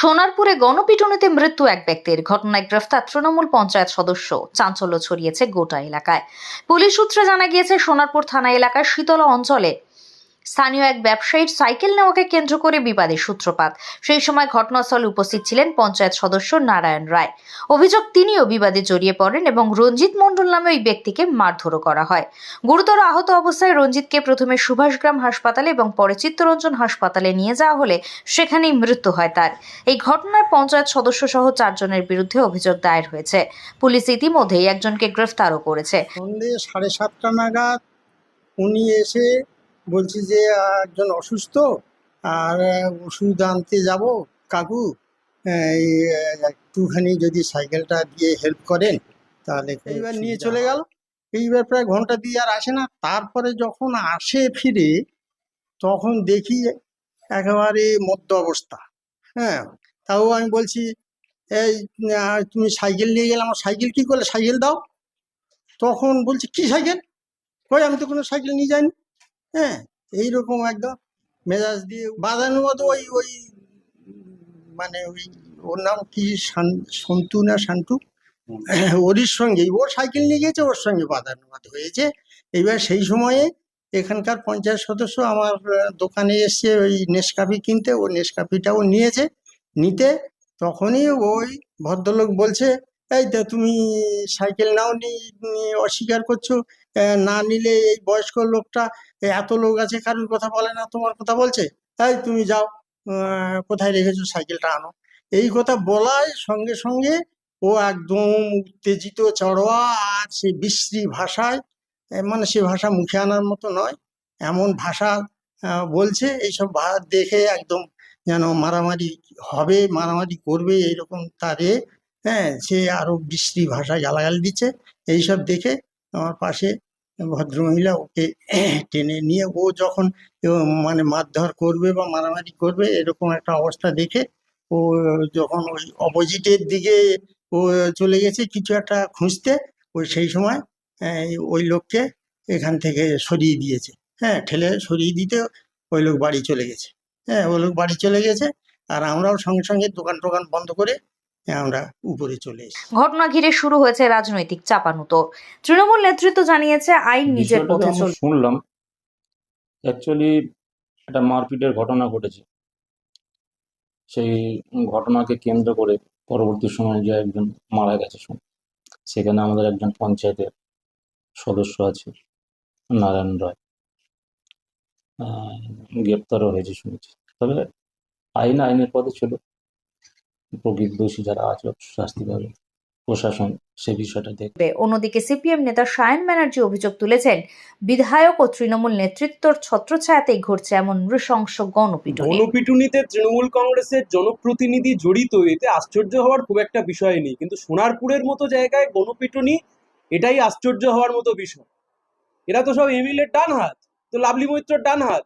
সোনারপুরে গণপিটুনিতে মৃত্যু এক ব্যক্তির। ঘটনায় গ্রেফতার তৃণমূল পঞ্চায়েত সদস্য। চাঞ্চল্য ছড়িয়েছে গোটা এলাকায়। পুলিশ সূত্রে জানা গিয়েছে, সোনারপুর থানা এলাকার শীতলা অঞ্চলে স্থানীয় এক ব্যবসায়ীর সাইকেল নেওয়াকে কেন্দ্র করে বিবাদের সূত্রপাত। সেই সময় ঘটনাস্থলে উপস্থিত ছিলেন পঞ্চায়েত সদস্য নারায়ণ রায়। অভিযোগ, তিনিও বিবাদে জড়িয়ে পড়েন এবং রঞ্জিত মণ্ডল নামে ওই ব্যক্তিকে মারধরও করা হয়। গুরুতর আহত অবস্থায় রঞ্জিতকে প্রথমে সুভাষগ্রাম হাসপাতালে এবং পরে চিত্তরঞ্জন হাসপাতালে নিয়ে যাওয়া হলে সেখানেই মৃত্যু হয় তার। এই ঘটনায় পঞ্চায়েত সদস্য সহ চারজনের বিরুদ্ধে অভিযোগ দায়ের হয়েছে। পুলিশ ইতিমধ্যেই একজনকে গ্রেফতারও করেছে। সাড়ে সাতটা নাগাদ উনি এসে বলছি যে একজন অসুস্থ আর ওষুধ আনতে যাব কাকু একটুখানি যদি সাইকেলটা দিয়ে হেল্প করেন তাহলে এইবার নিয়ে চলে গেল। এইবার প্রায় ঘণ্টা দিয়ে আর আসে না। তারপরে যখন আসে ফিরে তখন দেখি একেবারে মধ্য অবস্থা। হ্যাঁ তাও আমি বলছি এই তুমি সাইকেল নিয়ে গেলে আমার সাইকেল কি করলে? সাইকেল দাও। তখন বলছি কি সাইকেল? কই আমি তো কোনো সাইকেল নিয়ে যাইনি। হ্যাঁ এইরকম একদম মেজাজ দিয়ে বাঁধানোর মতো ওই ওই মানে ওই, ওর নাম কি? সন্তু না শান্টু? ওরই সঙ্গে ওর সাইকেল নিয়ে গেছে ওর সঙ্গে মতো হয়েছে। এইবার সেই সময়ে এখানকার পঞ্চায়েত সদস্য আমার দোকানে এসছে ওই নেসকাফি কিনতে, ও নেসকাফিটাও নিয়েছে, নিতে। তখনই ওই ভদ্রলোক বলছে এই তো তুমি সাইকেল নাও নি অস্বীকার করছ। না নিলে এই বয়স্ক লোকটা এত লোক আছে, কারোর কথা বলে না, তোমার কথা বলছে? তাই তুমি যাও কোথায় রেখেছো সাইকেলটা আনো। এই কথা বলায় সঙ্গে সঙ্গে ও একদম উত্তেজিত, চড়োয়া, আর সে বিশ্রী ভাষায় মানে সে ভাষা মুখে আনার মতো নয়, এমন ভাষা বলছে, এইসব দেখে একদম যেন মারামারি হবে, মারামারি করবে, এইরকম তারে হ্যাঁ সে আরও বিশ্রী ভাষায় গালাগালি দিচ্ছে। এইসব দেখে আমার পাশে ভদ্রমহিলা ওকে টেনে নিয়ে, ও যখন মানে মারধর করবে বা মারামারি করবে, এরকম একটা অবস্থা দেখে ও যখন ওই অপোজিটের দিকে ও চলে গেছে কিছু একটা খুঁজতে ওই সেই সময় ওই লোককে এখান থেকে সরিয়ে দিয়েছে। হ্যাঁ ঠেলে সরিয়ে দিতে ওই লোক বাড়ি চলে গেছে। হ্যাঁ ওই লোক বাড়ি চলে গেছে আর আমরাও সঙ্গে সঙ্গে দোকান টোকান বন্ধ করে আমরা উপরে চলে এসেছি। ঘটনা ঘিরে শুরু হয়েছে রাজনৈতিক চাপানুতোর তৃণমূল নেতৃত্ব জানিয়েছে আইন নিজের পথে চলবে। শুনলাম। অ্যাকচুয়ালি একটা মারপিটের ঘটনা ঘটেছে। সেই ঘটনাকে কেন্দ্র করে পরবর্তী সময়ে যে একজন মারা গেছে শুন- সেখানে আমাদের একজন পঞ্চায়েতের সদস্য আছে নারায়ণ রায়। আহ, গ্রেপ্তারও হয়েছে শুনেছি। তবে আইন আইনের পথে ছিল। প্রকৃত দোষী যারা আছে শাস্তি পাবে। প্রশাসন সে বিষয়টা দেখবে। অন্যদিকে সিপিএম নেতা সায়ন ব্যানার্জি অভিযোগ তুলেছেন বিধায়ক ও তৃণমূল নেতৃত্বর ছত্রছায়াতেই ঘটছে এমন নৃশংস গণপিটুনি। গণপিটুনিতে তৃণমূল কংগ্রেসের জনপ্রতিনিধি জড়িত এতে আশ্চর্য হওয়ার খুব একটা বিষয় নেই কিন্তু সোনারপুরের মতো জায়গায় গণপিটুনি এটাই আশ্চর্য হওয়ার মতো বিষয়। এরা তো সব এমএলএ ডান হাত তো লাভলি মৈত্র ডান হাত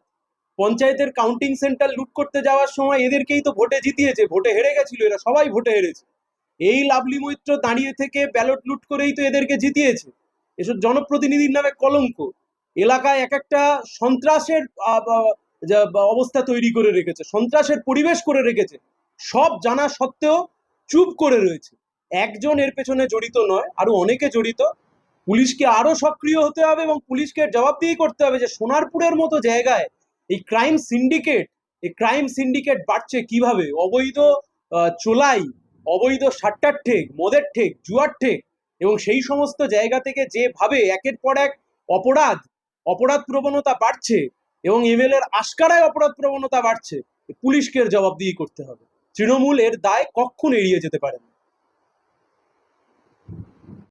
পঞ্চায়েতের কাউন্টিং সেন্টার লুট করতে যাওয়ার সময় এদেরকেই তো ভোটে জিতিয়েছে, ভোটে হেরে গেছিল এরা, সবাই ভোটে হেরেছে। এই লাভলি মৈত্র দাঁড়িয়ে থেকে ব্যালট লুট করেই তো এদেরকে জিতিয়েছে। এসব জনপ্রতিনিধির নামে কলঙ্ক। এলাকায় এক একটা সন্ত্রাসের অবস্থা তৈরি করে রেখেছে, সন্ত্রাসের পরিবেশ করে রেখেছে। সব জানা সত্ত্বেও চুপ করে রয়েছে। একজন এর পেছনে জড়িত নয়, আরও অনেকে জড়িত। পুলিশকে আরও সক্রিয় হতে হবে এবং পুলিশকে জবাবদিহি করতে হবে যে সোনারপুরের মতো জায়গায় এই ক্রাইম সিন্ডিকেট এই ক্রাইম সিন্ডিকেট বাড়ছে কীভাবে? অবৈধ চোলাই, অবৈধ সাট্টার ঠেক, মদের ঠেক, জুয়ার ঠেক এবং সেই সমস্ত জায়গা থেকে যেভাবে একের পর এক অপরাধ অপরাধ প্রবণতা বাড়ছে এবং এমএলএর আশকারায় অপরাধ প্রবণতা বাড়ছে, পুলিশকে জবাবদিহি করতে হবে। তৃণমূল এর দায় কখন এড়িয়ে যেতে পারে না।